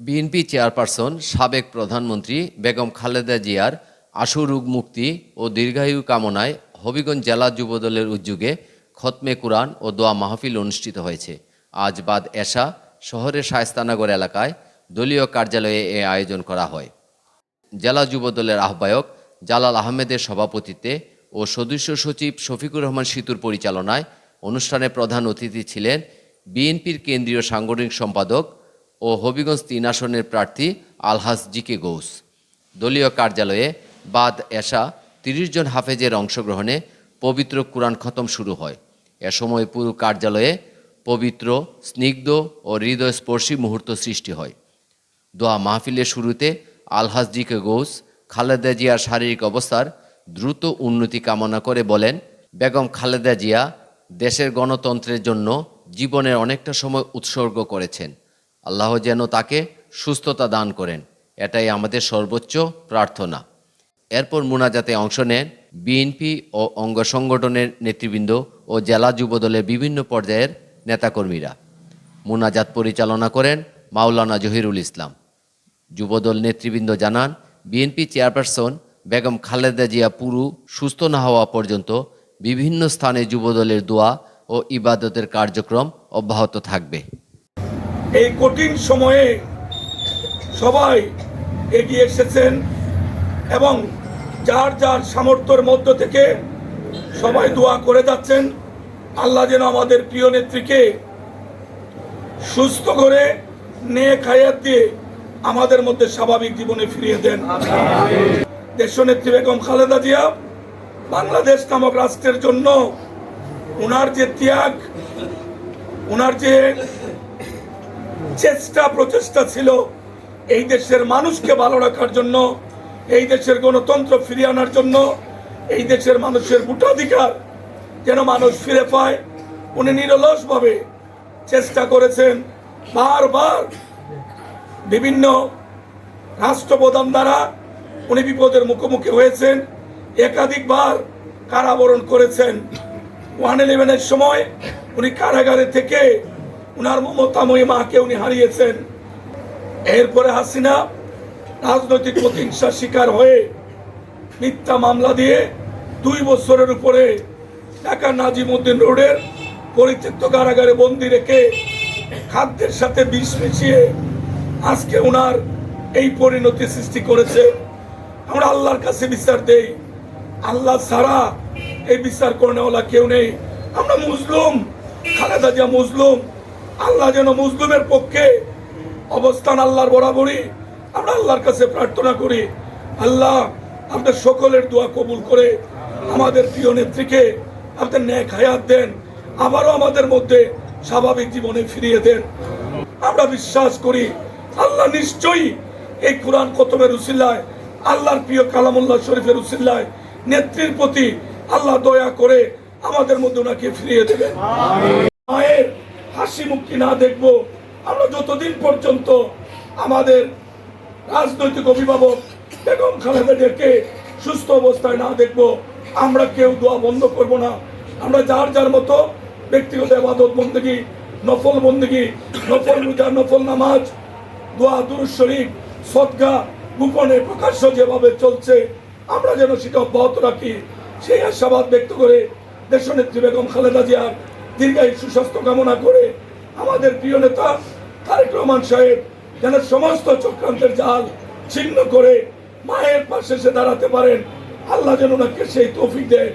BNP chairperson, সাবেক প্রধানমন্ত্রী বেগম খালেদা জিয়ার আশু রোগ মুক্তি ও দীর্ঘায়ু কামনায় হবিগঞ্জ জেলা যুবদলের উদ্যোগে খতমে কুরআন ও দোয়া মাহফিল অনুষ্ঠিত হয়েছে। আজ বাদ এশা শহরের শায়স্তানগর এলাকায় দলীয় কার্যালয়ে এ আয়োজন করা হয়। জেলা যুবদলের আহ্বায়ক জালাল আহমেদের সভাপতিত্বে ও সদস্য সচিব শফিকুর রহমান সিতুর পরিচালনায় অনুষ্ঠানে প্রধান অতিথি ছিলেন বিএনপির কেন্দ্রীয় সাংগঠনিক সম্পাদক ও হবিগঞ্জ তিন আসনের প্রার্থী আলহাজ জিকে গৌস। দলীয় কার্যালয়ে বাদ এশা তিরিশ জন হাফেজের অংশগ্রহণে পবিত্র কুরআন খতম শুরু হয়। এ সময় পুরো কার্যালয়ে পবিত্র, স্নিগ্ধ ও হৃদয়স্পর্শী মুহূর্ত সৃষ্টি হয়। দোয়া মাহফিলের শুরুতে আলহাজ জিকে গৌস খালেদা জিয়ার শারীরিক অবস্থার দ্রুত উন্নতি কামনা করে বলেন, বেগম খালেদা জিয়া দেশের গণতন্ত্রের জন্য জীবনের অনেকটা সময় উৎসর্গ করেছেন। আল্লাহ যেন তাকে সুস্থতা দান করেন। এটাই আমাদের সর্বোচ্চ প্রার্থনা। এরপর মুনাজাতে অংশ নেন বিএনপি ও অঙ্গ সংগঠনের নেতৃবৃন্দ ও জেলা যুবদলের বিভিন্ন পর্যায়ের নেতাকর্মীরা। মুনাজাত পরিচালনা করেন মাওলানা জহিরুল ইসলাম। যুবদল নেতৃবৃন্দ জানান, বিএনপি চেয়ারপারসন বেগম খালেদা জিয়া পুরু সুস্থ না হওয়া পর্যন্ত বিভিন্ন স্থানে যুবদলের দোয়া ও ইবাদতের কার্যক্রম অব্যাহত থাকবে। এই কঠিন সময়ে সবাই এগিয়ে এসেছেন এবং যার যার সামর্থ্যের মধ্য থেকে সবাই দোয়া করে যাচ্ছেন। আল্লাহ যেন আমাদের প্রিয় নেত্রীকে সুস্থ করে নিয়ে খায়াত দিয়ে আমাদের মধ্যে স্বাভাবিক জীবনে ফিরিয়ে দেন। দেশনেত্রী বেগম খালেদা জিয়া বাংলাদেশ নামক রাষ্ট্রের জন্য ওনার যে ত্যাগ ওনার যে চেষ্টা, প্রচেষ্টা ছিল এই দেশের মানুষকে ভালো রাখার জন্য, এই দেশের গণতন্ত্র ফিরিয়ে আনার জন্য, এই দেশের মানুষের ভোটাধিকার যেন মানুষ ফিরে পায়। উনি নিরলসভাবে চেষ্টা করেছেন বারবার বিভিন্ন রাষ্ট্রপ্রধান দ্বারা উনি বিপদের মুখোমুখি হয়েছেন। একাধিকবার কারাবরণ করেছেন। ওয়ান ইলেভেনের সময় উনি কারাগারে থেকে উনার মমতাময়ী মাকে উনি হারিয়েছেন। এরপরে হাসিনা রাজনৈতিক প্রতিহিংসার শিকার হয়ে মিথ্যা মামলা দিয়ে দুই বছরের উপরে ঢাকা নাজিমুদ্দিন রোডের পরিত্যক্ত কারাগারে বন্দি রেখে খাদ্যের সাথে বিষ মিশিয়ে আজকে ওনার এই পরিণতি সৃষ্টি করেছে। আমরা আল্লাহর কাছে বিচার দেই। আল্লাহ ছাড়া এই বিচার করনেওয়ালা কেউ নেই। আমরা মুসলুম, খালেদা জিয়া মুসলুম আল্লাহ যেন মুসলিমের পক্ষে অবস্থান আল্লাহর বরাবরই আমরা আল্লাহর কাছে প্রার্থনা করি। আল্লাহ আপনার সকলের দোয়া কবুল করে আমাদের প্রিয় নেত্রীকে আপনার ন্যাক হায়াত দেন আবারও আমাদের মধ্যে স্বাভাবিক জীবনে ফিরিয়ে দেন। আমরা বিশ্বাস করি আল্লাহ নিশ্চয়ই এই কোরআন কতমের উসিল্লায় আল্লাহর প্রিয় কালামুল্লাহ শরীফের উসিল্লায় নেত্রীর প্রতি আল্লাহ দয়া করে আমাদের মধ্যে ওনাকে ফিরিয়ে দেবেন। মায়ের হাসি মুক্তি না দেখব, আমরা যতদিন পর্যন্ত আমাদের রাজনৈতিক অভিভাবক বেগম খালেদাদেরকে সুস্থ অবস্থায় না দেখব, আমরা কেউ দোয়া বন্ধ করব না। আমরা যার যার মতো ব্যক্তিগত আবাদত বন্দী, নফল বন্দী, নফল রোজা, নফল নামাজ, দোয়া দুরুজ শরীফ, সদগা, গোপনে প্রকাশ্য যেভাবে চলছে, আমরা যেন সেটা অব্যাহত রাখি। সেই আশাবাদ ব্যক্ত করে দেশনেত্রী বেগম খালেদা জিয়ার দীর্ঘায়ু সুস্বাস্থ্য কামনা করে আমাদের প্রিয় নেতা তারেক রহমান সাহেব যেন সমস্ত চক্রান্তের জাল ছিন্ন করে মায়ের পাশে এসে দাঁড়াতে পারেন। আল্লাহ যেন ওনাকে সেই তৌফিক দেয়।